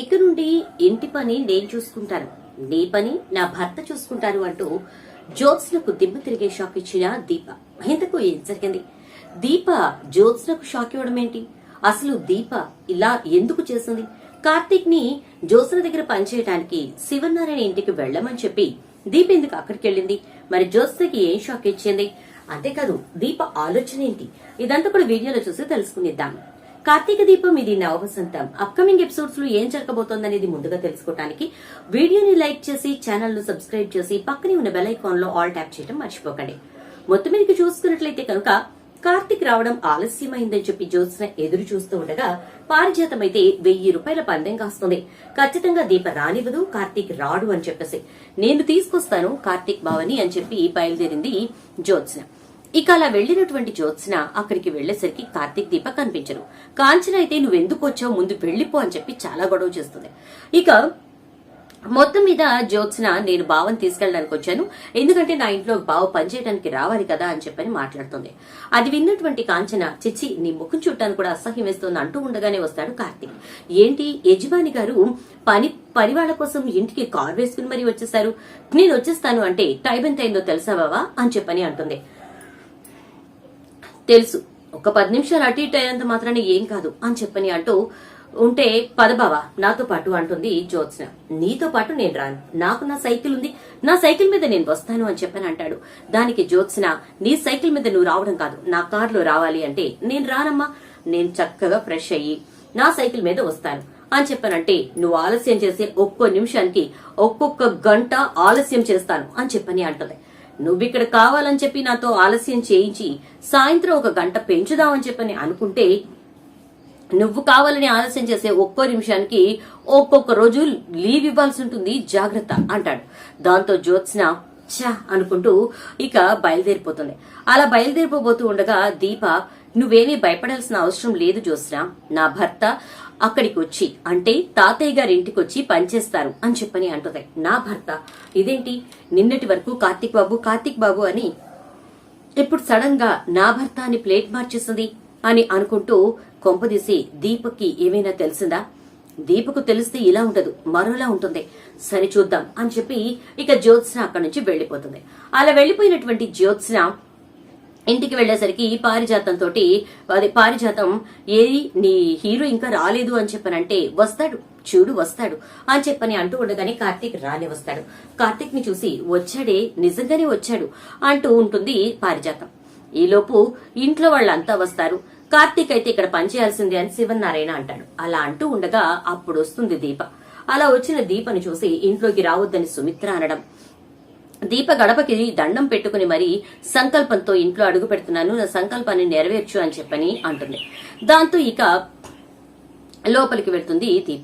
ఇక నుండి ఇంటి పని నేను చూసుకుంటాను. నీ పని నా భర్త చూసుకుంటాను అంటూ జ్యోత్స్నకు దిమ్మ తిరిగే షాక్ ఇచ్చిన దీప. ఇంతకు ఏం జరిగింది? దీప జ్యోత్స్నకు షాక్ ఇవ్వడం ఏంటి? అసలు దీప ఇలా ఎందుకు చేసింది? కార్తీక్ని జ్యోత్స్న దగ్గర పనిచేయడానికి శివనారాయణ ఇంటికి వెళ్ళమని చెప్పి దీప ఎందుకు అక్కడికి వెళ్ళింది? మరి జ్యోత్స్నకి ఏం షాక్ ఇచ్చింది? అంతేకాదు దీప ఆలోచన ఏంటి? ఇదంతా కూడా వీడియోలో చూసి తెలుసుకునిద్దాం కార్తీక దీపం ఇది నవవసంతం అప్కమింగ్ ఎపిసోడ్స్లో ఏం జరగబోతోందనేది ముందుగా తెలుసుకోవడానికి వీడియోని లైక్ చేసి ఛానల్ను సబ్స్క్రైబ్ చేసి పక్కనే ఉన్న బెల్ ఐకాన్లో ఆల్ ట్యాప్ చేయడం మర్చిపోకండి. మొత్తం మీద చూసుకున్నట్లయితే కనుక కార్తీక్ రావడం ఆలస్యమైందని చెప్పి జ్యోత్స్న ఎదురు చూస్తూ ఉండగా పారిజాతం అయితే వెయ్యి రూపాయల పందెం కాస్తుంది. ఖచ్చితంగా దీప రానివ్వదు కార్తీక్ రాడు అని చెప్పేసి. నేను తీసుకొస్తాను కార్తీక్ బావని అని చెప్పి బయలుదేరింది జ్యోత్స్న. ఇక అలా వెళ్ళినటువంటి జ్యోత్స్న అక్కడికి వెళ్ళేసరికి కార్తీక్ దీప కనిపించరు కాంచన అయితే నువ్వెందుకు వచ్చావు? ముందు వెళ్ళిపో అని చెప్పి చాలా గొడవ చేస్తుంది. ఇక మొత్తం మీద జ్యోత్స్న నేను బావని తీసుకెళ్ళడానికి వచ్చాను. ఎందుకంటే నా ఇంట్లో బావ పనిచేయడానికి రావాలి కదా అని చెప్పని మాట్లాడుతుంది. అది విన్నటువంటి కాంచన చిచ్చి నీ ముఖం చుట్టాను కూడా అసహ్యం వేస్తుంది అంటూ ఉండగానే వస్తాడు కార్తీక్. ఏంటి? యజమాని గారు పని పని వాళ్ళ కోసం ఇంటికి కార్ వేసుకుని మరీ వచ్చేసారు నేను వచ్చేస్తాను అంటే టైం ఎంత అయిందో తెలుసా బావా? అని చెప్పని అంటుంది. తెలుసు. ఒక పది నిమిషాలు అటు ఇటు అయినంత మాత్రాన ఏం కాదు అని చెప్పని అంటూ ఉంటే పదబావా నాతో పాటు అంటుంది జ్యోత్స్న. నీతో పాటు నేను రాను. నాకు నా సైకిల్ ఉంది. నా సైకిల్ మీద నేను వస్తాను అని చెప్పని అంటాడు. దానికి జ్యోత్స్న నీ సైకిల్ మీద నువ్వు రావడం కాదు. నా కార్లో రావాలి అంటే నేను రానమ్మా. నేను చక్కగా ఫ్రెష్ అయ్యి నా సైకిల్ మీద వస్తాను అని చెప్పానంటే నువ్వు ఆలస్యం చేసే ఒక్కో నిమిషానికి ఒక్కొక్క గంట ఆలస్యం చేస్తాను అని చెప్పని అంటుంది. నువ్విక్కడ కావాలని చెప్పి నాతో ఆలస్యం చేయించి సాయంత్రం ఒక గంట పెంచుదామని చెప్పని అనుకుంటే నువ్వు కావాలని ఆలస్యం చేసే ఒక్కో నిమిషానికి ఒక్కొక్క రోజు లీవ్ ఇవ్వాల్సి ఉంటుంది. జాగ్రత్త అంటాడు. దాంతో జ్యోత్స్న ఛా అనుకుంటూ ఇక బయలుదేరిపోతుంది. అలా బయలుదేరిపోబోతూ ఉండగా దీప నువ్వేమీ భయపడాల్సిన అవసరం లేదు జ్యోత్స్న. నా భర్త అక్కడికి వచ్చి అంటే తాతయ్య గారి ఇంటికి వచ్చి పనిచేస్తారు అని చెప్పని అంటుంది. నా భర్త ఇదేంటి? నిన్నటి వరకు కార్తీక్ బాబు కార్తిక్ బాబు అని ఇప్పుడు సడన్గా నా భర్త అని ప్లేట్ మార్చేసింది అని అనుకుంటూ కొంపదీసి దీపక్కి ఏమైనా తెలిసిందా? దీపకు తెలిస్తే ఇలా ఉండదు మరోలా ఉంటుంది. సరి చూద్దాం అని చెప్పి ఇక జ్యోత్స్న అక్కడి నుంచి వెళ్ళిపోతుంది అలా వెళ్ళిపోయినటువంటి జ్యోత్స్న ఇంటికి వెళ్ళేసరికి పారిజాతం తోటి అది పారిజాతం ఏది నీ హీరో ఇంకా రాలేదు అని చెప్పనంటే వస్తాడు చూడు వస్తాడు అని చెప్పని అంటూ ఉండగానే కార్తీక్ రానే వస్తాడు. కార్తీక్ని చూసి వచ్చాడే నిజంగానే వచ్చాడు అంటూ ఉంటుంది పారిజాతం. ఈలోపు ఇంట్లో వాళ్ళంతా వస్తారు. కార్తీక్ అయితే ఇక్కడ పనిచేయాల్సిందే అని శివనారాయణ అంటాడు. అలా అంటూ ఉండగా అప్పుడు వస్తుంది దీప. అలా వచ్చిన దీపని చూసి ఇంట్లోకి రావద్దని సుమిత్ర అనడం. దీప గడపకి దండం పెట్టుకుని మరి సంకల్పంతో ఇంట్లో అడుగు పెడుతున్నాను నా సంకల్పాన్ని నెరవేర్చు అని చెప్పని అంటుంది. దాంతో ఇక లోపలికి వెళ్తుంది దీప.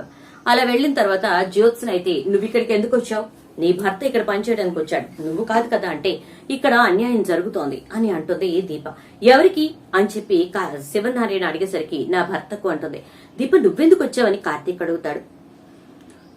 అలా వెళ్ళిన తర్వాత జ్యోత్స్న అయితే నువ్వు ఇక్కడికి ఎందుకు వచ్చావు? నీ భర్త ఇక్కడ పనిచేయడానికి వచ్చాడు. నువ్వు కాదు కదా అంటే ఇక్కడ అన్యాయం జరుగుతోంది అని అంటుంది దీప. ఎవరికి? అని చెప్పి కా- శివనారాయణ అడిగేసరికి నా భర్తకు అంటుంది. దీప నువ్వెందుకు వచ్చావని కార్తీక్ అడుగుతాడు.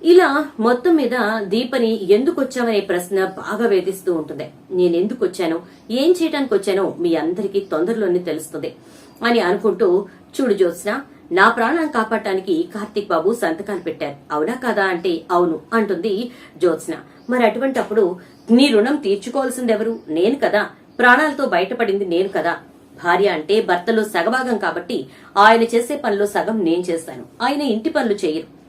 ఇలా మొత్తం మీద దీపని ఎందుకు వచ్చామనే ప్రశ్న బాగా వేధిస్తూ ఉంటుంది. నేను ఎందుకు వచ్చాను ఏం చేయడానికి వచ్చానో మీ అందరికీ తొందరలోనే తెలుస్తుంది అని అనుకుంటూ చూడు జ్యోత్స్న నా ప్రాణం కాపాడటానికి కార్తీక్ బాబు సంతకాలు పెట్టారు. అవునా కదా? అంటే అవును అంటుంది జ్యోత్స్న. మరి అటువంటప్పుడు నీ రుణం తీర్చుకోవాల్సిందెవరు? నేను కదా. ప్రాణాలతో బయటపడింది నేను కదా. భార్య అంటే భర్తలో సగభాగం కాబట్టి ఆయన చేసే పనిలో సగం నేను చేస్తాను. ఆయన ఇంటి పనులు చేయరు.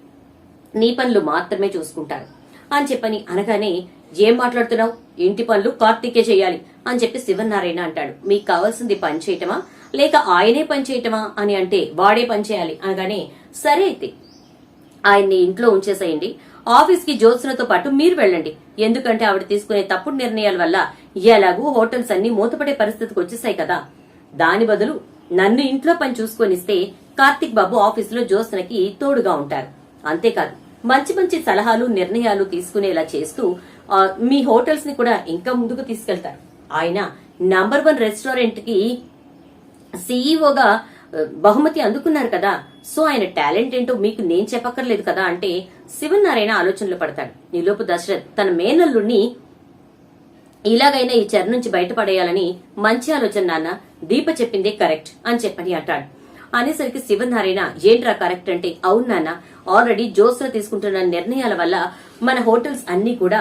నీ పనులు మాత్రమే చూసుకుంటారు. అని చెప్పని అనగానే ఏం మాట్లాడుతున్నావు? ఇంటి పనులు కార్తీకే చేయాలి అని చెప్పి శివనారాయణ అంటాడు. మీకు కావాల్సింది పని చేయటమా? లేక ఆయనే పని చేయటమా? అని అంటే వాడే పని చేయాలి అనగానే సరే అయితే ఆయన్ని ఇంట్లో ఉంచేసేయండి. ఆఫీస్కి జ్యోత్సనతో పాటు మీరు వెళ్ళండి. ఎందుకంటే ఆవిడ తీసుకునే తప్పుడు నిర్ణయాల వల్ల ఎలాగూ హోటల్స్ అన్ని మూతపడే పరిస్థితికి వచ్చేసాయి కదా. దాని బదులు నన్ను ఇంట్లో పని చూసుకొనిస్తే కార్తిక్ బాబు ఆఫీసులో జ్యోత్సనకి తోడుగా ఉంటారు. అంతేకాదు మంచి మంచి సలహాలు నిర్ణయాలు తీసుకునేలా చేస్తూ మీ హోటల్స్ని కూడా ఇంకా ముందుకు తీసుకెళ్తారు. ఆయన నంబర్ వన్ రెస్టారెంట్కి సీఈఓగా బహుమతి అందుకున్నారు కదా. సో ఆయన టాలెంట్ ఏంటో మీకు నేను చెప్పక్కర్లేదు కదా అంటే శివనారాయణ ఆలోచనలు పడతాడు. ఈలోపు దశరథ్ తన మేనల్లుణ్ణి ఇలాగైనా ఈ చెర నుంచి బయటపడేయాలని మంచి ఆలోచన నాన్న దీప చెప్పిందే కరెక్ట్ అని చెప్పని అంటాడు. అనేసరికి శివనారాయణ ఏంట్రా కరెక్ట్ అంటే అవును నాన్న ఆల్రెడీ జోస్న తీసుకుంటున్న నిర్ణయాల వల్ల మన హోటల్స్ అన్ని కూడా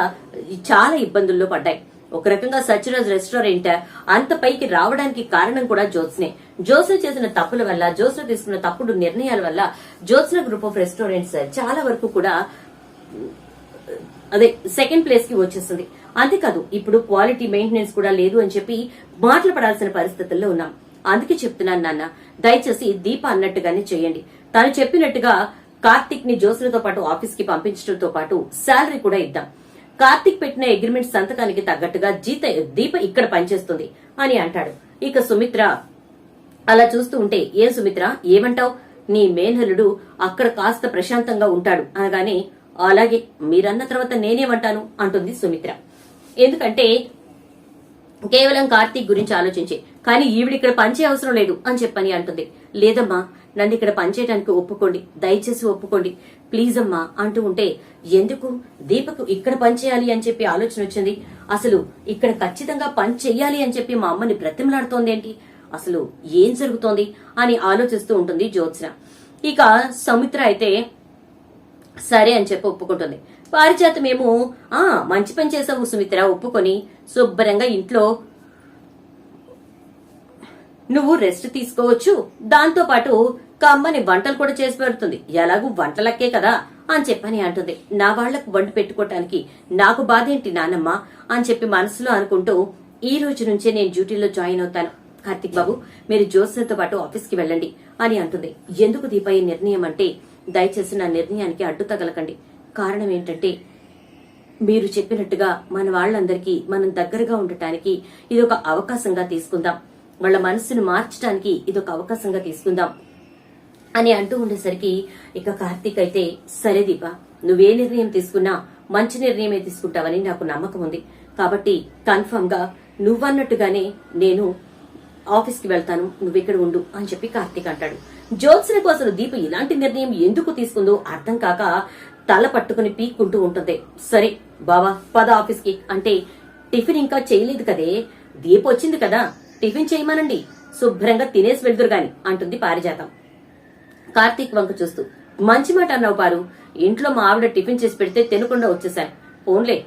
చాలా ఇబ్బందుల్లో పడ్డాయి. ఒక రకంగా సత్యరాజ్ రెస్టారెంట్ అంత పైకి రావడానికి కారణం కూడా జ్యోత్స్నే జ్యోత్స్న చేసిన తప్పుల వల్ల జ్యోత్స్న తీసుకున్న తప్పుడు నిర్ణయాల వల్ల జోత్స్న గ్రూప్ ఆఫ్ రెస్టారెంట్స్ చాలా వరకు కూడా అదే సెకండ్ ప్లేస్కి వచ్చేస్తుంది అంతేకాదు ఇప్పుడు క్వాలిటీ మెయింటెనెన్స్ కూడా లేదు అని చెప్పి మాటలు పడాల్సిన పరిస్థితుల్లో ఉన్నాం. అందుకే చెప్తున్నాను నాన్న. దయచేసి దీప అన్నట్టుగానే చేయండి. తను చెప్పినట్టుగా కార్తిక్ని జోసులతో పాటు ఆఫీస్కి పంపించడంతో పాటు శాలరీ కూడా ఇద్దాం. కార్తిక్ పెట్టిన అగ్రిమెంట్ సంతకానికి తగ్గట్టుగా జీత దీప ఇక్కడ పనిచేస్తుంది అని అంటాడు. ఇక సుమిత్ర అలా చూస్తూ ఉంటే ఏం సుమిత్ర? ఏమంటావ్? నీ మేనల్లుడు అక్కడ కాస్త ప్రశాంతంగా ఉంటాడు అనగానే అలాగే మీరన్న తర్వాత నేనేమంటాను? అంటుంది సుమిత్ర. ఎందుకంటే కేవలం కార్తీక్ గురించి ఆలోచించే కానీ ఈవిడ ఇక్కడ పనిచే అవసరం లేదు అని చెప్పని అంటుంది. లేదమ్మా నన్ను ఇక్కడ పనిచేయడానికి ఒప్పుకోండి దయచేసి ఒప్పుకోండి. ప్లీజ్ అమ్మా అంటూ ఉంటే ఎందుకు? దీపకు ఇక్కడ పనిచేయాలి అని చెప్పి ఆలోచన వచ్చింది. అసలు ఇక్కడ ఖచ్చితంగా పని చెయ్యాలి అని చెప్పి మా అమ్మని బ్రతిమలాడుతోందేంటి? అసలు ఏం జరుగుతోంది? అని ఆలోచిస్తూ ఉంటుంది జ్యోత్స్న. ఇక సముద్ర అయితే సరే అని చెప్పి ఒప్పుకుంటుంది. పారిజాతమేమో ఆ మంచి పని చేసావు సుమిత్ర ఒప్పుకొని శుభ్రంగా ఇంట్లో నువ్వు రెస్ట్ తీసుకోవచ్చు. దాంతో పాటు కమ్మని వంటలు కూడా చేసి పెడుతుంది. ఎలాగూ వంటలక్కే కదా అని చెప్పని అంటుంది. నా వాళ్ళకు వంట పెట్టుకోవటానికి నాకు బాధ ఏంటి నానమ్మ అని చెప్పి మనసులో అనుకుంటూ ఈ రోజు నుంచే నేను డ్యూటీలో జాయిన్ అవుతాను. కార్తిక్ బాబు మీరు జోసెన్తో పాటు ఆఫీస్కి వెళ్ళండి అని అంటుంది. ఎందుకు దీప ఈ నిర్ణయం అంటే దయచేసి నా నిర్ణయానికి అడ్డు తగలకండి. కారణం ఏంటంటే మీరు చెప్పినట్టుగా మన వాళ్ళందరికీ మనం దగ్గరగా ఉండటానికి ఇది ఒక అవకాశంగా తీసుకుందాం. వాళ్ళ మనసును మార్చడానికి ఇదొక అవకాశంగా తీసుకుందాం అని అంటూ ఉండేసరికి ఇక కార్తీక్ అయితే సరే దీప నువ్వే నిర్ణయం తీసుకున్నా మంచి నిర్ణయమే తీసుకుంటావని నాకు నమ్మకం ఉంది. కాబట్టి కన్ఫర్మ్గా నువ్వన్నట్టుగానే నేను ఆఫీస్కి వెళ్తాను నువ్వు ఇక్కడ ఉండు అని చెప్పి కార్తీక్ అంటాడు. జ్యోత్సనకు అసలు దీప ఇలాంటి నిర్ణయం ఎందుకు తీసుకుందో అర్థం కాక తల పట్టుకుని పీక్కుంటూ ఉంటుంది. సరే బావా పద ఆఫీస్కి అంటే టిఫిన్ ఇంకా చేయలేదు కదే దీప వచ్చింది కదా. టిఫిన్ చేయమనండి. శుభ్రంగా తినేసి వెళ్దురు గాని అంటుంది పారిజాతం. కార్తీక్ వంక చూస్తూ మంచి మాట అన్నావు పారు. ఇంట్లో మా ఆవిడ టిఫిన్ చేసి పెడితే తినకుండా వచ్చేసాను పోన్లే.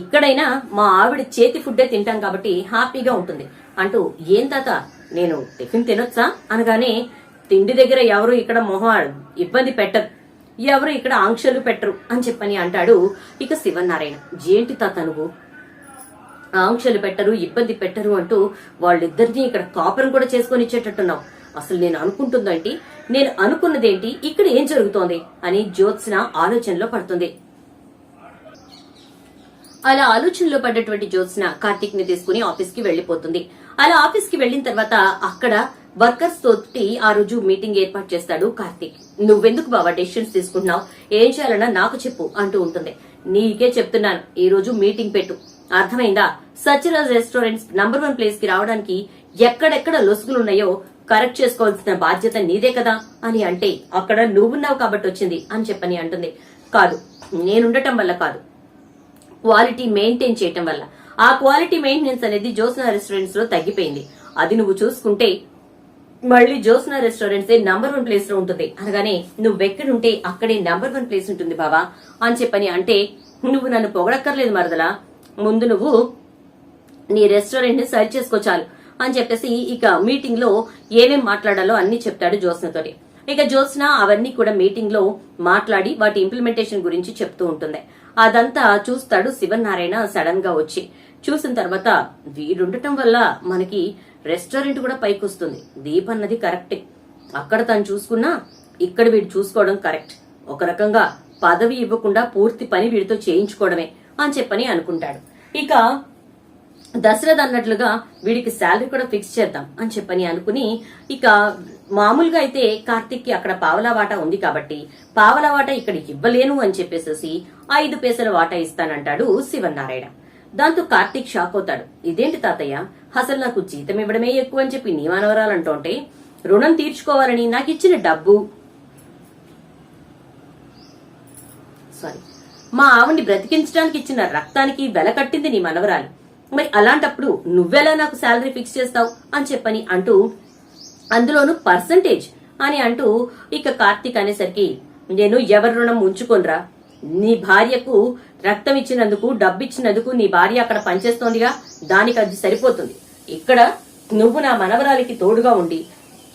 ఇక్కడైనా మా ఆవిడ చేతి ఫుడ్డే తింటాం కాబట్టి హ్యాపీగా ఉంటుంది. అంటూ ఏం తాత నేను టిఫిన్ తినొచ్చా? అనగానే తిండి దగ్గర ఎవరు ఇక్కడ మొహం ఇబ్బంది పెట్టరు. ఎవరు ఇక్కడ ఆంక్షలు పెట్టరు అని చెప్పని అంటాడు ఇక శివనారాయణ. జేంటి తాత నువ్వు? ఆంక్షలు పెట్టరు ఇబ్బంది పెట్టరు అంటూ వాళ్ళిద్దరిని ఇక్కడ కాపురం కూడా చేసుకొని ఇచ్చేటట్టున్నావు అసలు నేను అనుకుంటుందంటే నేను అనుకున్నదేంటి ఇక్కడ ఏం జరుగుతోంది? అని జ్యోత్స్న ఆలోచనలో పడుతుంది. అలా ఆలోచనలో పడ్డటువంటి జ్యోత్స్న కార్తీక్ని తీసుకుని ఆఫీస్కి వెళ్ళిపోతుంది అలా ఆఫీస్కి వెళ్ళిన తర్వాత అక్కడ వర్కర్స్ తోటి ఆ రోజు మీటింగ్ ఏర్పాటు చేస్తాడు కార్తీక్. నువ్వెందుకు బాబా డెసిషన్స్ తీసుకుంటున్నావు? ఏం చేయాలన్నా నాకు చెప్పు అంటూ ఉంటుంది. నీకే చెప్తున్నాను. ఈ రోజు మీటింగ్ పెట్టు. అర్థమైందా? సత్యరాజ్ రెస్టారెంట్స్ నంబర్ వన్ ప్లేస్కి రావడానికి ఎక్కడెక్కడ లొసుగులున్నాయో కరెక్ట్ చేసుకోవాల్సిన బాధ్యత నీదే కదా? అని అంటే అక్కడ నువ్వున్నావు కాబట్టి వచ్చింది అని చెప్పని అంటుంది. కాదు నేనుండటం వల్ల కాదు. క్వాలిటీ మెయింటైన్ చేయటం వల్ల. ఆ క్వాలిటీ మెయింటెనెన్స్ అనేది జోస్నా రెస్టారెంట్స్లో తగ్గిపోయింది. అది నువ్వు చూసుకుంటే మళ్ళీ జోస్నా రెస్టారెంట్స్ నంబర్ వన్ ప్లేస్లో ఉంటుంది. అనగానే నువ్వెక్కడుంటే అక్కడే నంబర్ వన్ ప్లేస్ ఉంటుంది బావా అని చెప్పని అంటే నువ్వు నన్ను పొగడక్కర్లేదు మరదలా. ముందు నువ్వు నీ రెస్టారెంట్ని సర్చ్ చేసుకో చాలు అని చెప్పేసి ఇక మీటింగ్లో ఏమేం మాట్లాడాలో అన్ని చెప్తాడు జ్యోత్స్నతోటి ఇక జ్యోత్స్న అవన్నీ కూడా మీటింగ్లో మాట్లాడి వాటి ఇంప్లిమెంటేషన్ గురించి చెప్తూ ఉంటుంది. అదంతా చూస్తాడు శివనారాయణ సడన్గా వచ్చి. చూసిన తర్వాత వీడుండటం వల్ల మనకి రెస్టారెంట్ కూడా పైకొస్తుంది దీప్ అన్నది కరెక్టే అక్కడ తను చూసుకున్నా ఇక్కడ వీడు చూసుకోవడం కరెక్ట్ ఒక రకంగా పదవి ఇవ్వకుండా పూర్తి పని వీడితో చేయించుకోవడమే. అని చెప్పని అనుకుంటాడు. ఇక దశరథ్ అన్నట్లుగా వీడికి శాలరీ కూడా ఫిక్స్ చేద్దాం అని చెప్పని అనుకుని ఇక మామూలుగా అయితే కార్తిక్కి అక్కడ పావలా వాటా ఉంది కాబట్టి పావలా వాటా ఇక్కడ ఇవ్వలేను అని చెప్పేసేసి ఐదు పైసల వాటా ఇస్తానంటాడు శివనారాయణ. దాంతో కార్తిక్ షాక్ అవుతాడు. ఇదేంటి తాతయ్య? అసలు నాకు జీతం ఇవ్వడమే ఎక్కువ అని చెప్పి నీ మనవరాలంటుంటే రుణం తీర్చుకోవాలని నాకు ఇచ్చిన డబ్బు. సారీ మా ఆవిడ్ని బ్రతికించడానికి ఇచ్చిన రక్తానికి వెల కట్టింది నీ మనవరాలు. మరి అలాంటప్పుడు నువ్వెలా నాకు శాలరీ ఫిక్స్ చేస్తావు అని చెప్పని అంటూ అందులోను పర్సంటేజ్ అని అంటూ ఇక కార్తీక్ అనేసరికి నేను ఎవరి రుణం ఉంచుకోనరా? నీ భార్యకు రక్తం ఇచ్చినందుకు డబ్బు ఇచ్చినందుకు నీ భార్య అక్కడ పనిచేస్తోందిగా? దానికి అది సరిపోతుంది. ఇక్కడ నువ్వు నా మనవరాలికి తోడుగా ఉండి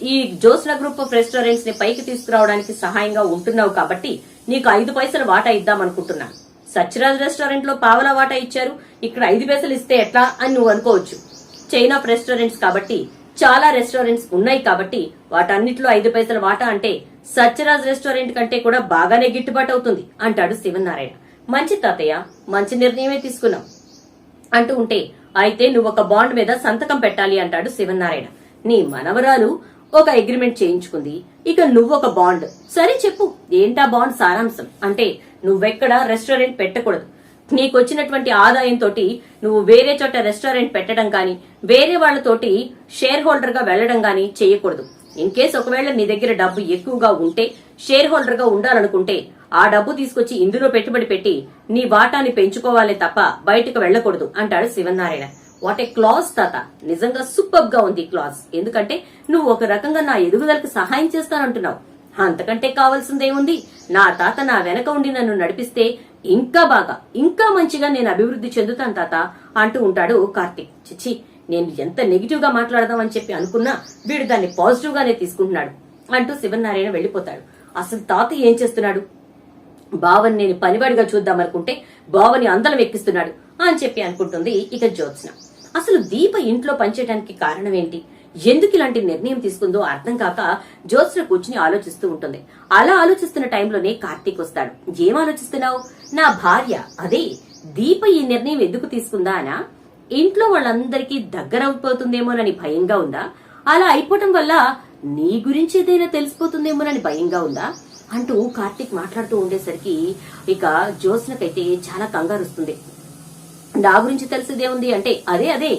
ఈ జోస్న గ్రూప్ ఆఫ్ రెస్టారెంట్స్ని పైకి తీసుకురావడానికి సహాయంగా ఉంటున్నావు కాబట్టి నీకు ఐదు పైసలు వాటా ఇద్దామనుకుంటున్నాను సత్యరాజ్ రెస్టారెంట్లో పావలా వాటా ఇచ్చారు. ఇక్కడ ఐదు పైసలు ఇస్తే ఎట్లా అని నువ్వు అనుకోవచ్చు. చైన్ ఆఫ్ రెస్టారెంట్స్ కాబట్టి చాలా రెస్టారెంట్స్ ఉన్నాయి కాబట్టి వాటన్నిటిలో ఐదు పైసల వాటా అంటే సత్యరాజ్ రెస్టారెంట్ కంటే కూడా బాగానే గిట్టుబాటు అవుతుంది అంటాడు శివనారాయణ. మంచి తాతయ్య మంచి నిర్ణయమే తీసుకున్నాం అంటూ ఉంటే అయితే నువ్వు ఒక బాండ్ మీద సంతకం పెట్టాలి అంటాడు శివనారాయణ. నీ మనవరాలు ఒక అగ్రిమెంట్ చేయించుకుంది. ఇక నువ్వు ఒక బాండ్ సరే చెప్పు ఏంటా బాండ్ సారాంశం? అంటే నువ్వెక్కడ రెస్టారెంట్ పెట్టకూడదు. నీకు వచ్చినటువంటి ఆదాయంతో నువ్వు వేరే చోట రెస్టారెంట్ పెట్టడం కానీ వేరే వాళ్ళతోటి షేర్ హోల్డర్గా వెళ్ళడం కానీ చేయకూడదు. ఇన్ కేస్ ఒకవేళ నీ దగ్గర డబ్బు ఎక్కువగా ఉంటే షేర్ హోల్డర్గా ఉండాలనుకుంటే ఆ డబ్బు తీసుకొచ్చి ఇందులో పెట్టుబడి పెట్టి నీ వాటాని పెంచుకోవాలే తప్ప బయటకు వెళ్ళకూడదు అంటాడు శివనారాయణ. వాట్ ఏ క్లాస్ తాత. నిజంగా సూపర్గా ఉంది క్లాస్ ఎందుకంటే నువ్వు ఒక రకంగా నా ఎదుగుదలకు సహాయం చేస్తానంటున్నావు. అంతకంటే కావాల్సిందేముంది? నా తాత నా వెనక ఉండి నన్ను నడిపిస్తే ఇంకా బాగా ఇంకా మంచిగా నేను అభివృద్ధి చెందుతాను తాత అంటూ ఉంటాడు కార్తీక్. చిచ్చి నేను ఎంత నెగిటివ్గా మాట్లాడదామని చెప్పి అనుకున్నా వీడు దాన్ని పాజిటివ్ గానే తీసుకుంటున్నాడు అంటూ శివనారాయణ వెళ్ళిపోతాడు అసలు తాత ఏం చేస్తున్నాడు? బావని నేను పనివాడిగా చూద్దామనుకుంటే బావని అందలం ఎక్కిస్తున్నాడు అని చెప్పి అనుకుంటుంది ఇక జ్యోత్స్న. అసలు దీప ఇంట్లో పనిచేయడానికి కారణం ఏంటి? ఎందుకు ఇలాంటి నిర్ణయం తీసుకుందో అర్థం కాక జ్యోత్స్న కూర్చుని ఆలోచిస్తూ ఉంటుంది. అలా ఆలోచిస్తున్న టైంలోనే కార్తీక్ వస్తాడు. ఏం ఆలోచిస్తున్నావు? నా భార్య అదే దీప ఈ నిర్ణయం ఎందుకు తీసుకుందా అనా? ఇంట్లో వాళ్ళందరికీ దగ్గర అయిపోతుందేమోనని భయంగా ఉందా? అలా అయిపోవటం వల్ల నీ గురించి ఏదైనా తెలిసిపోతుందేమోనని భయంగా ఉందా? అంటూ కార్తీక్ మాట్లాడుతూ ఉండేసరికి ఇక జ్యోత్స్నకైతే చాలా కంగారు వస్తుంది. నా గురించి తెలిసేదేముంది అంటే అదే అదే.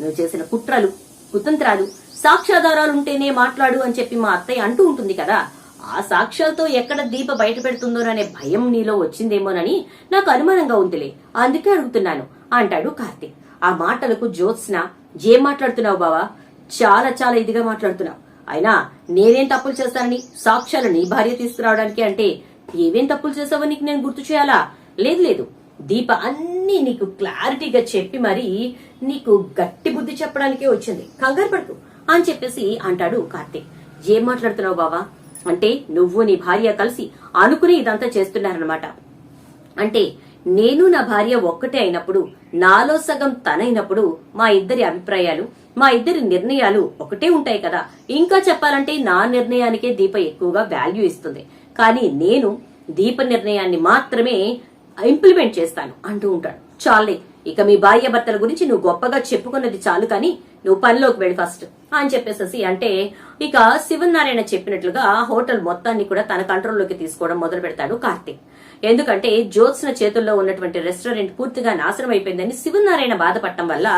నువ్వు చేసిన కుట్రలు కుతంత్రాలు సాక్ష్యాధారాలు ఉంటేనే మాట్లాడు అని చెప్పి మా అత్తయ్య అంటూ ఉంటుంది కదా. ఆ సాక్ష్యాలతో ఎక్కడ దీప బయట పెడుతుందోననే భయం నీలో వచ్చిందేమోనని నాకు అనుమానంగా ఉందిలే. అందుకే అడుగుతున్నాను అంటాడు కార్తీక్. ఆ మాటలకు జ్యోత్స్న ఏం మాట్లాడుతున్నావు బావా? చాలా చాలా ఇదిగా మాట్లాడుతున్నావు. అయినా నేనేం తప్పులు చేస్తానని సాక్ష్యాలు నీ భార్య తీసుకురావడానికి అంటే ఏవేం తప్పులు చేసావో నీకు నేను గుర్తు చేయాలా? లేదు లేదు. దీప అన్ని నీకు క్లారిటీగా చెప్పి మరి నీకు గట్టి బుద్ధి చెప్పడానికే వచ్చింది. కంగారు పడుకు అని చెప్పేసి అంటాడు కార్తీక్. ఏం మాట్లాడుతున్నావు బావా? అంటే నువ్వు నీ భార్య కలిసి అనుకుని ఇదంతా చేస్తున్నారనమాట అంటే నేను నా భార్య ఒక్కటే అయినప్పుడు నాలో సగం తనైనప్పుడు మా ఇద్దరి అభిప్రాయాలు మా ఇద్దరి నిర్ణయాలు ఒకటే ఉంటాయి కదా. ఇంకా చెప్పాలంటే నా నిర్ణయానికే దీప ఎక్కువగా వాల్యూ ఇస్తుంది. కానీ నేను దీప నిర్ణయాన్ని మాత్రమే ఇంప్లిమెంట్ చేస్తాను అంటూ ఉంటాడు. చాలే ఇక మీ భార్య భర్తల గురించి నువ్వు గొప్పగా చెప్పుకున్నది చాలు కానీ నువ్వు పనిలోకి వెళ్ళి ఫస్ట్ అని చెప్పేసేసి అంటే ఇక శివనారాయణ చెప్పినట్లుగా హోటల్ మొత్తాన్ని కూడా తన కంట్రోల్లోకి తీసుకోవడం మొదలు పెడతాడు కార్తీక్. ఎందుకంటే జ్యోత్స్న చేతుల్లో ఉన్నటువంటి రెస్టారెంట్ పూర్తిగా నాశనం అయిపోయిందని శివనారాయణ బాధపడటం వల్ల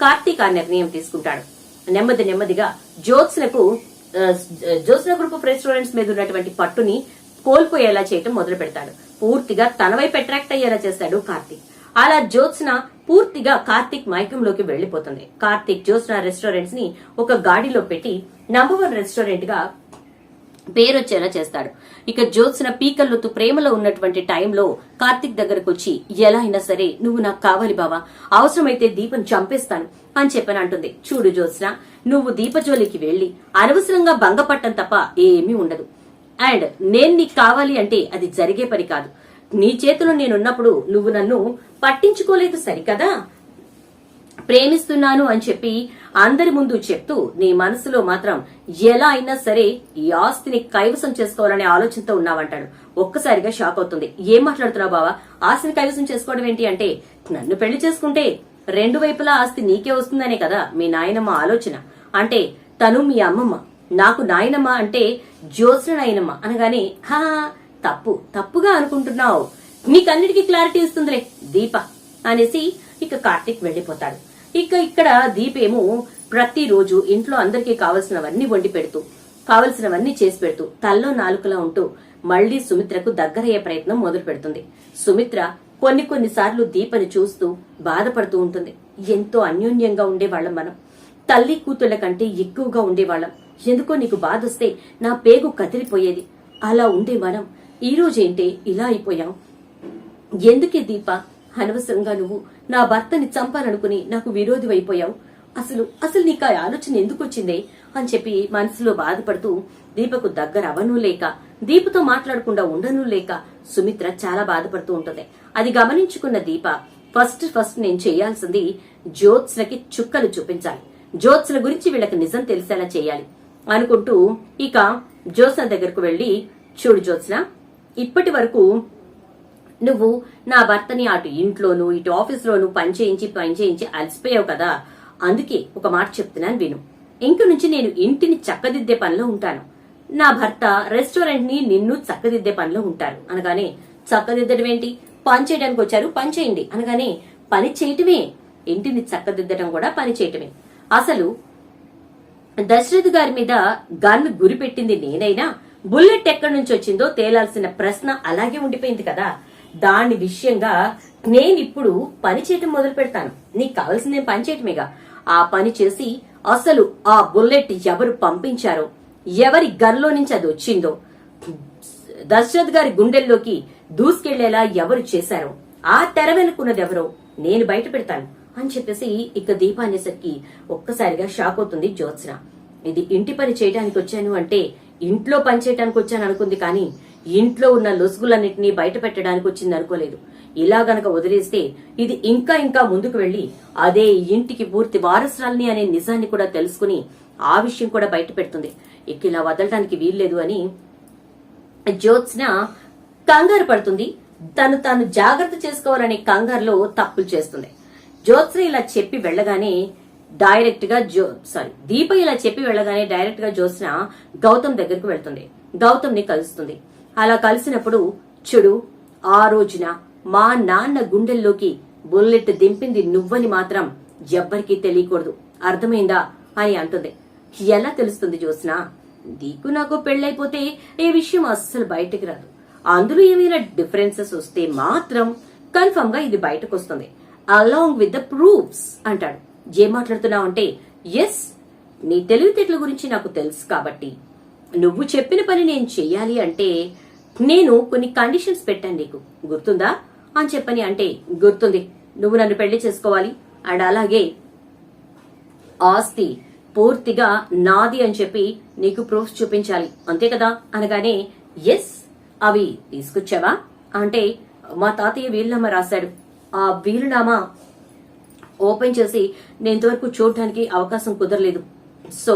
కార్తీక్ ఆ నిర్ణయం తీసుకుంటాడు. నెమ్మది నెమ్మదిగా జ్యోత్స్నకు ఆ, జ్యోత్స్న గ్రూప్ ఆఫ్ రెస్టారెంట్స్ మీద ఉన్నటువంటి పట్టుని కోల్పోయేలా చేయటం మొదలు పెడతాడు. పూర్తిగా తన వైపు అట్రాక్ట్ అయ్యేలా చేస్తాడు కార్తీక్. అలా జ్యోత్స్న పూర్తిగా కార్తీక్ మైకంలోకి వెళ్ళిపోతుంది కార్తీక్ జ్యోత్స్న రెస్టారెంట్స్ని ఒక గాడిలో పెట్టి నంబర్ వన్ రెస్టారెంట్గా పేరొచ్చేలా చేస్తాడు. ఇక జ్యోత్స్న పీకల్లోతు ప్రేమలో ఉన్నటువంటి టైంలో కార్తిక్ దగ్గరకు వచ్చి ఎలా అయినా సరే నువ్వు నాకు కావాలి బావా. అవసరమైతే దీపం చంపేస్తాను అని చెప్పని అంటుంది. చూడు జ్యోత్స్న నువ్వు దీపజోలికి వెళ్ళి అనవసరంగా భంగపట్టం తప్ప ఏమీ ఉండదు. అండ్ నేను నీకు కావాలి అంటే అది జరిగే పని కాదు. నీ చేతిలో నేనున్నప్పుడు నువ్వు నన్ను పట్టించుకోలేదు సరికదా? ప్రేమిస్తున్నాను అని చెప్పి అందరి ముందు చెప్తూ నీ మనసులో మాత్రం ఎలా అయినా సరే ఈ ఆస్తిని కైవసం చేసుకోవాలనే ఆలోచనతో ఉన్నావంటాడు. ఒక్కసారిగా షాక్ అవుతుంది. ఏం మాట్లాడుతున్నావు బావా? ఆస్తిని కైవసం చేసుకోవడం ఏంటి అంటే నన్ను పెళ్ళి చేసుకుంటే రెండు వైపులా ఆస్తి నీకే వస్తుందనే కదా మీ నాయనమ్మ ఆలోచన. అంటే తను మీ అమ్మమ్మ. నాకు నాయనమ్మ అంటే జ్యోత్స్న నాయనమ్మ అనగానే హా తప్పు తప్పుగా అనుకుంటున్నావు. నీకన్నిటికీ క్లారిటీ ఇస్తుందిలే దీప అనేసి ఇక కార్తీక్ వెళ్ళిపోతాడు ఇక ఇక్కడ దీపేమో ప్రతిరోజు ఇంట్లో అందరికీ కావలసినవన్నీ వండి పెడుతూ కావలసినవన్నీ చేసి పెడుతూ తల్లో నాలుకలా ఉంటూ మళ్ళీ సుమిత్రకు దగ్గరయ్యే ప్రయత్నం మొదలు పెడుతుంది. సుమిత్ర కొన్ని కొన్నిసార్లు దీపని చూస్తూ బాధపడుతూ ఉంటుంది. ఎంతో అన్యోన్యంగా ఉండేవాళ్ళం మనం. తల్లి కూతుళ్ళ కంటే ఎక్కువగా ఉండేవాళ్ళం. ఎందుకో నీకు బాధొస్తే నా పేగు కదిలిపోయేది. అలా ఉండే మనం ఈ రోజేంటే ఇలా అయిపోయాం. ఎందుకే దీప? అనవసరంగా నువ్వు నా భర్తని చంపాలనుకుని నాకు విరోధి అయిపోయావు అసలు అసలు నీకు ఆ ఆలోచన ఎందుకు వచ్చిందే అని చెప్పి మనసులో బాధపడుతూ దీపకు దగ్గర అవను లేక దీపతో మాట్లాడకుండా ఉండను లేక సుమిత్ర చాలా బాధపడుతూ ఉంటుంది. అది గమనించుకున్న దీప ఫస్ట్ ఫస్ట్ నేను చేయాల్సింది జ్యోత్స్లకి చుక్కలు చూపించాలి. జ్యోత్స్ల గురించి వీళ్ళకి నిజం తెలిసేలా చేయాలి. అనుకుంటూ ఇక జ్యోత్స్న దగ్గరకు వెళ్ళి చూడు జ్యోత్స్న ఇప్పటి వరకు నువ్వు నా భర్తని అటు ఇంట్లోనూ ఇటు ఆఫీస్లోనూ పని చేయించి పని చేయించి అలసిపోయావు కదా. అందుకే ఒక మాట చెప్తున్నాను విను. ఇంక నుంచి నేను ఇంటిని చక్కదిద్దే పనిలో ఉంటాను. నా భర్త రెస్టారెంట్ని నిన్ను చక్కదిద్దే పనిలో ఉంటారు. అనగానే చక్కదిద్దడం ఏంటి? పని చేయడానికి వచ్చారు పని చేయండి. అనగానే పని చేయటమే. ఇంటిని చక్కదిద్దడం కూడా పని చేయటమే. అసలు దశరథ్ గారి మీద గన్ గురిపెట్టింది నేనైనా బుల్లెట్ ఎక్కడి నుంచి వచ్చిందో తేలాల్సిన ప్రశ్న అలాగే ఉండిపోయింది కదా. దాని విషయంగా నేను ఇప్పుడు పని చేయటం మొదలు పెడతాను. నీకు కావాల్సింది పని చేయటమేగా. ఆ పని చేసి అసలు ఆ బుల్లెట్ ఎవరు పంపించారో ఎవరి గన్లో నుంచి అది వచ్చిందో దశరథ్ గారి గుండెల్లోకి దూసుకెళ్ళేలా ఎవరు చేశారో ఆ తెర వెనుకున్నది ఎవరో నేను బయట పెడతాను అని చెప్పేసి ఇక దీపానేసరికి ఒక్కసారిగా షాక్ అవుతుంది జ్యోత్స్న. ఇది ఇంటి పని చేయడానికి వచ్చాను అంటే ఇంట్లో పని చేయడానికి వచ్చాను అనుకుంది కానీ ఇంట్లో ఉన్న లొసుగులన్నింటినీ బయట పెట్టడానికి వచ్చింది అనుకోలేదు. ఇలా గనక వదిలేస్తే ఇది ఇంకా ఇంకా ముందుకు వెళ్ళి అదే ఇంటికి పూర్తి వారసురాల్ని అనే నిజాన్ని కూడా తెలుసుకుని ఆ విషయం కూడా బయట పెడుతుంది. ఇక ఇలా వదలడానికి వీల్లేదు అని జ్యోత్స్న కంగారు పడుతుంది. తను తాను జాగ్రత్త చేసుకోవాలనే కంగారులో తప్పులు చేస్తుంది. జ్యోత్స్న ఇలా చెప్పి వెళ్ళగానే డైరెక్ట్గా జో సారీ దీప ఇలా చెప్పి వెళ్ళగానే డైరెక్ట్గా జ్యోత్స్న గౌతమ్ దగ్గరకు వెళ్తుంది. గౌతమ్ని కలుస్తుంది. అలా కలిసినప్పుడు చూడు ఆ రోజున మా నాన్న గుండెల్లోకి బుల్లెట్ దింపింది నువ్వని మాత్రం ఎవ్వరికీ తెలియకూడదు. అర్థమైందా? అని అంటుంది. ఎలా తెలుస్తుంది జ్యోత్స్న? నీకు నాకు పెళ్ళైపోతే ఈ విషయం అస్సలు బయటకు రాదు. అందులో ఏమైనా డిఫరెన్సెస్ వస్తే మాత్రం కన్ఫర్మ్గా ఇది బయటకు వస్తుంది అలాంగ్ విత్ ద ప్రూఫ్స్ అంటాడు. ఏం మాట్లాడుతున్నావు అంటే ఎస్ నీ తెలివితేటల గురించి నాకు తెలుసు కాబట్టి. నువ్వు చెప్పిన పని నేను చెయ్యాలి అంటే నేను కొన్ని కండిషన్స్ పెట్టాను నీకు. గుర్తుందా? అని చెప్పని అంటే గుర్తుంది. నువ్వు నన్ను పెళ్ళి చేసుకోవాలి. అండ్ అలాగే ఆస్తి పూర్తిగా నాది అని చెప్పి నీకు ప్రూఫ్స్ చూపించాలి. అంతే కదా? అనగానే ఎస్ అవి తీసుకొచ్చావా? అంటే మా తాతయ్య వీలునామా రాశాడు. ఆ వీలునామా ఓపెన్ చేసి నేను ఇంతవరకు చూడడానికి అవకాశం కుదరలేదు. సో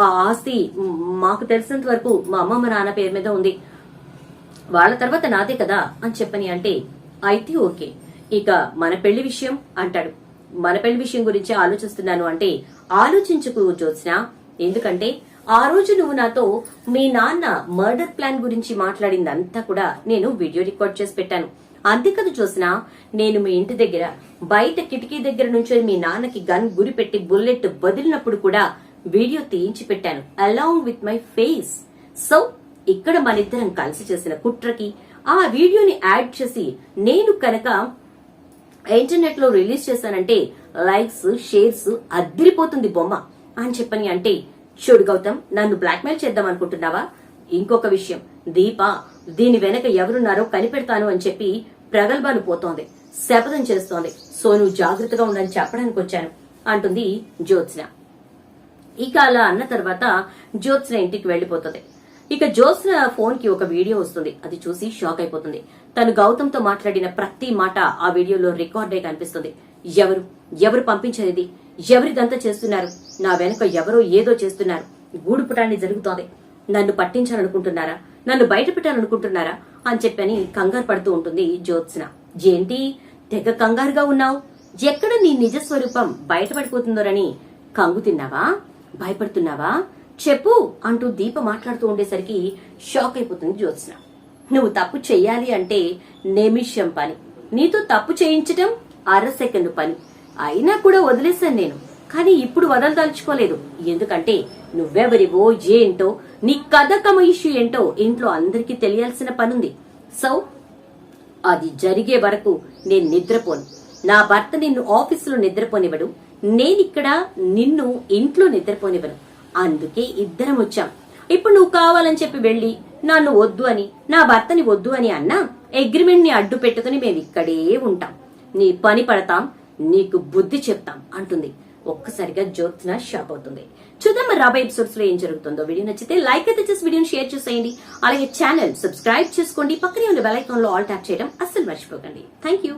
ఆ ఆస్తి మాకు తెలిసినంత వరకు మా అమ్మమ్మ నాన్న పేరు మీద ఉంది. వాళ్ళ తర్వాత నాదే కదా అని చెప్పని అంటే అయితే ఓకే. ఇక మన పెళ్ళి విషయం అంటాడు. మన పెళ్ళి విషయం గురించి ఆలోచిస్తున్నాను అంటే ఆలోచించుకు జ్యోత్స్న. ఎందుకంటే ఆ రోజు నువ్వు నాతో మీ నాన్న మర్డర్ ప్లాన్ గురించి మాట్లాడిందంతా కూడా నేను వీడియో రికార్డ్ చేసి పెట్టాను. అంతేకాదు చూసినా నేను మీ ఇంటి దగ్గర బయట కిటికీ దగ్గర నుంచి మీ నాన్నకి గన్ గురి పెట్టి బుల్లెట్ వదిలినప్పుడు కూడా వీడియో తీయించి పెట్టాను along with my face so ఇక్కడ మనిద్దరం కలిసి చేసిన కుట్రకి ఆ వీడియోని యాడ్ చేసి నేను కనుక ఇంటర్నెట్లో రిలీజ్ చేశానంటే లైక్స్ షేర్స్ అద్దిరిపోతుంది బొమ్మ అని చెప్పని అంటే చూడు గౌతమ్ నన్ను బ్లాక్మెయిల్ చేద్దాం అనుకుంటున్నావా? ఇంకొక విషయం దీప దీని వెనక ఎవరున్నారో కనిపెడతాను అని చెప్పి ప్రగల్భాలు పోతోంది శపథం చేస్తోంది. సో నువ్వు జాగ్రత్తగా ఉండని చెప్పడానికి వచ్చాను అంటుంది జ్యోత్స్న. ఇక అలా అన్న తర్వాత జ్యోత్స్న ఇంటికి వెళ్ళిపోతుంది ఇక జ్యోత్స్న ఫోన్కి ఒక వీడియో వస్తుంది అది చూసి షాక్ అయిపోతుంది. తను గౌతమ్తో మాట్లాడిన ప్రతి మాట ఆ వీడియోలో రికార్డ్ అయి కనిపిస్తుంది. ఎవరు? ఎవరు పంపించేది ఎవరిదంతా చేస్తున్నారు? నా వెనుక ఎవరో ఏదో చేస్తున్నారు. గూడుపుటాన్ని జరుగుతోంది. నన్ను పట్టించాలనుకుంటున్నారా? నన్ను బయట పెట్టాలనుకుంటున్నారా అని చెప్పని కంగారు పడుతూ ఉంటుంది జ్యోత్స్న. ఏంటి తెగ కంగారుగా ఉన్నావు. ఎక్కడ నీ నిజ స్వరూపం బయటపడిపోతుందోరని కంగు తిన్నావా? భయపడుతున్నావా? చెప్పు అంటూ దీప మాట్లాడుతూ ఉండేసరికి షాక్ అయిపోతుంది జ్యోత్స్న. నువ్వు తప్పు చెయ్యాలి అంటే నిమిషం పని. నీతో తప్పు చేయించటం అర సెకండ్ పని. అయినా కూడా వదిలేశాను నేను. కానీ ఇప్పుడు వదలదలుచుకోలేదు. ఎందుకంటే నువ్వెవరివో ఏంటో నీ కథకమ ఇష్యూ ఏంటో ఇంట్లో అందరికీ తెలియాల్సిన పనుంది. సో అది జరిగే వరకు నేను నిద్రపోను. నా భర్త నిన్ను ఆఫీసులో నిద్రపోనివ్వడు. నేనిక్కడ నిన్ను ఇంట్లో నిద్రపోనివ్వను. అందుకే ఇద్దరం వచ్చాం. ఇప్పుడు నువ్వు కావాలని చెప్పి వెళ్ళి నన్ను వద్దు అని నా భర్తని వద్దు అని అన్నా అగ్రిమెంట్ని అడ్డు పెట్టుకుని మేము ఇక్కడే ఉంటాం. నీ పని పడతాం నీకు బుద్ధి చెప్తాం అంటుంది. ఒక్కసారిగా జ్యోత్న షాక్ అవుతుంది. చూద్దాం మరి రాబోయే ఎపిసోడ్స్లో ఏం జరుగుతుందో. వీడియో నచ్చితే లైక్ అయితే చేసి వీడియోని షేర్ చేసేయండి. అలాగే ఛానల్ సబ్స్క్రైబ్ చేసుకోండి. పక్కనే ఉన్న బెల్ ఐకాన్లో ఆల్ ట్యాప్ చేయడం అస్సలు మర్చిపోకండి. Thank you